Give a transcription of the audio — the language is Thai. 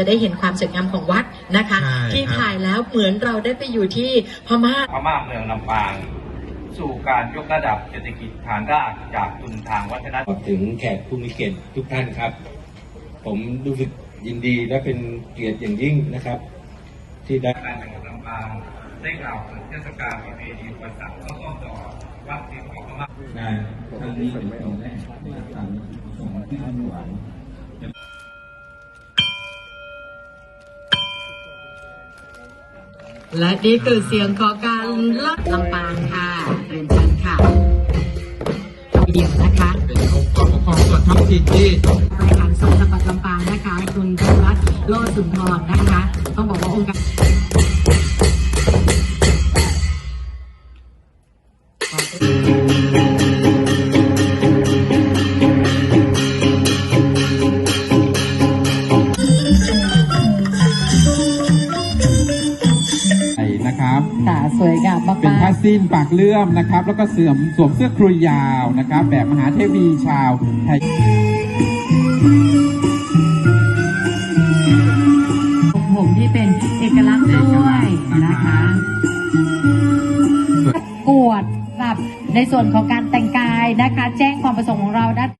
จะได้เห็นความสวยงามของวัดนะคะ ใช่ที่ครับ ถ่ายแล้วเหมือนเราได้ไปอยู่ที่พม่า พม่าเมืองลำปาง สู่การยกระดับเศรษฐกิจฐานรากจากทุนทางวัฒนธรรมถึงแขกผู้มีเกียรติทุกท่านครับ ผมรู้สึกยินดีและเป็นเกียรติอย่างยิ่งนะครับ ที่ได้ การจังหวัดลำปางได้กล่าวถึงเทศกาลประเพณีวันศักดิ์ข้าวต้มดอกวัดเทียมของพม่า งานครั้งนี้เป็นปีแรกในการส่งที่อันหวา และนี่คือเสียงของการลับลำปางค่ะเรียนเชิญค่ะเดียวนะคะเป็นองค์กรปกครองส่วนท้องถิ่นที่บริหารส่วนจังหวัดลำปางนะคะ คุณธนรัตน์โลสุนทรนะคะ ต้องบอกว่าองค์การ นะครับค่ะสวยงามมากเป็นผ้าสิ้นปากเลื่อมนะครับ แล้วก็เสื่อมสวมเสื้อครุยยาวนะครับ แบบมหาเทวีชาวไทยๆผมที่เป็นเอกลักษณ์ด้วยนะคะประกวดแบบในส่วนของการแต่งกายนะคะ แจ้งความประสงค์ของเราด้าน